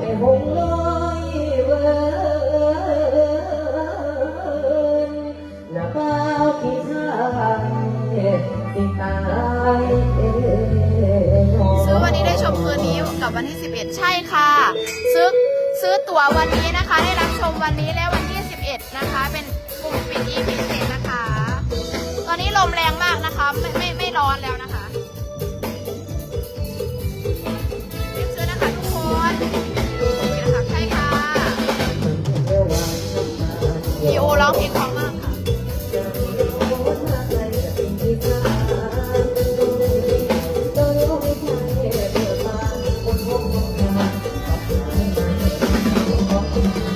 ให้หงลอยเวินและเป้าที่ทางสิตายซื้อวันนี้ได้ชมคืนนี้กับวันที่ 11 ใช่ค่ะ ซื้อซื้อตั๋ววันนี้นะคะ ได้รับชมวันนี้และวันที่ 11 นะคะ เป็นกลุ่มปิด EP เศษนะคะ ตอนนี้ลมแรงมากนะคะ ไม่ไม่ไม่ร้อนแล้วนะคะ ร้องเพลงพราะมากค่ะต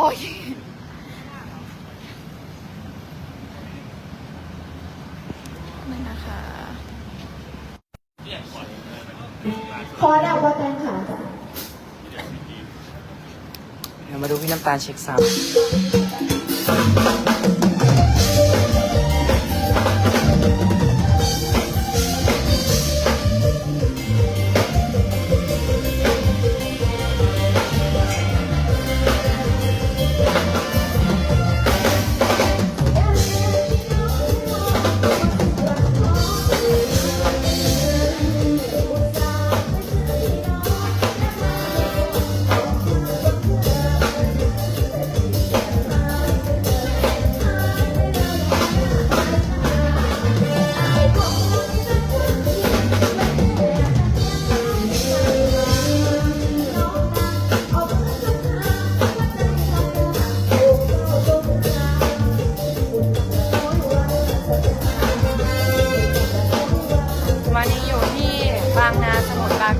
โอเคนี่นะคะ พอแล้วว่าแตงขาจ้ะเดี๋ยวมาดูพี่น้ำตาลเช็คซ้ำ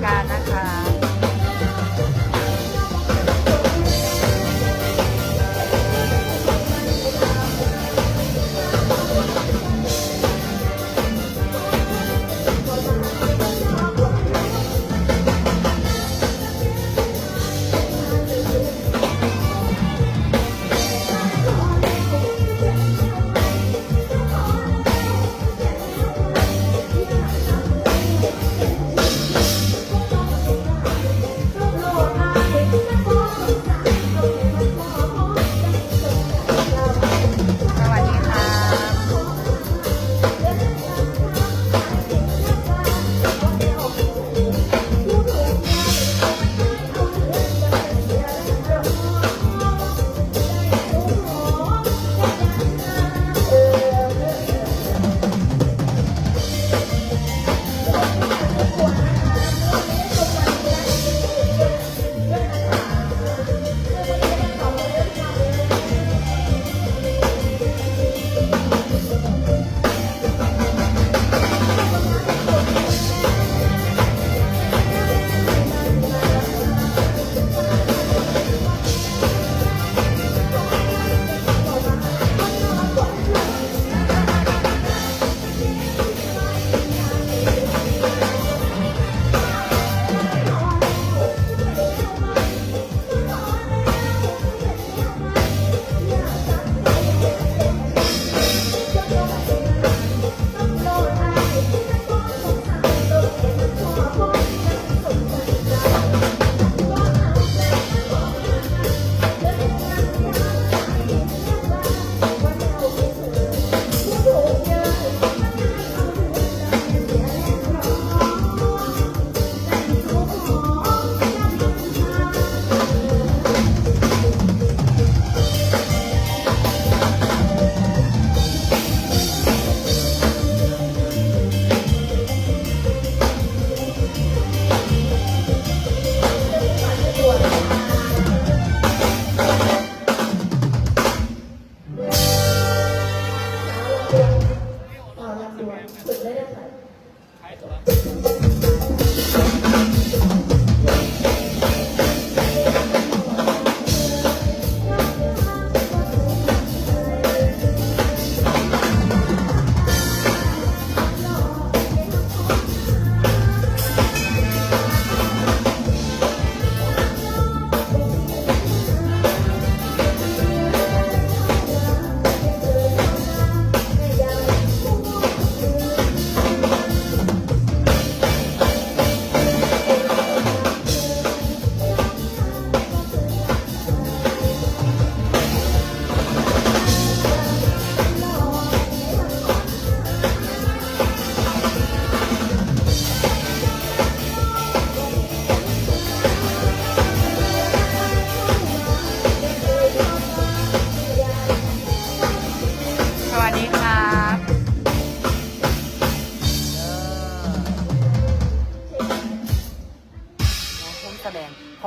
การนะคะ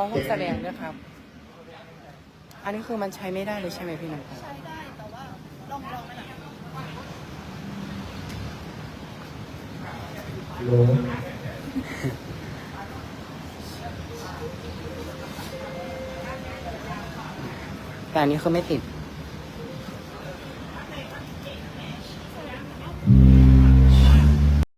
ของห้องแสดงด้วยครับ อันนี้คือมันใช้ไม่ได้เลยใช่ไหมพี่น้ำตาลใช้ได้แต่ว่าลองลองไหมล่ะหลงแต่อันนี้คือไม่ติด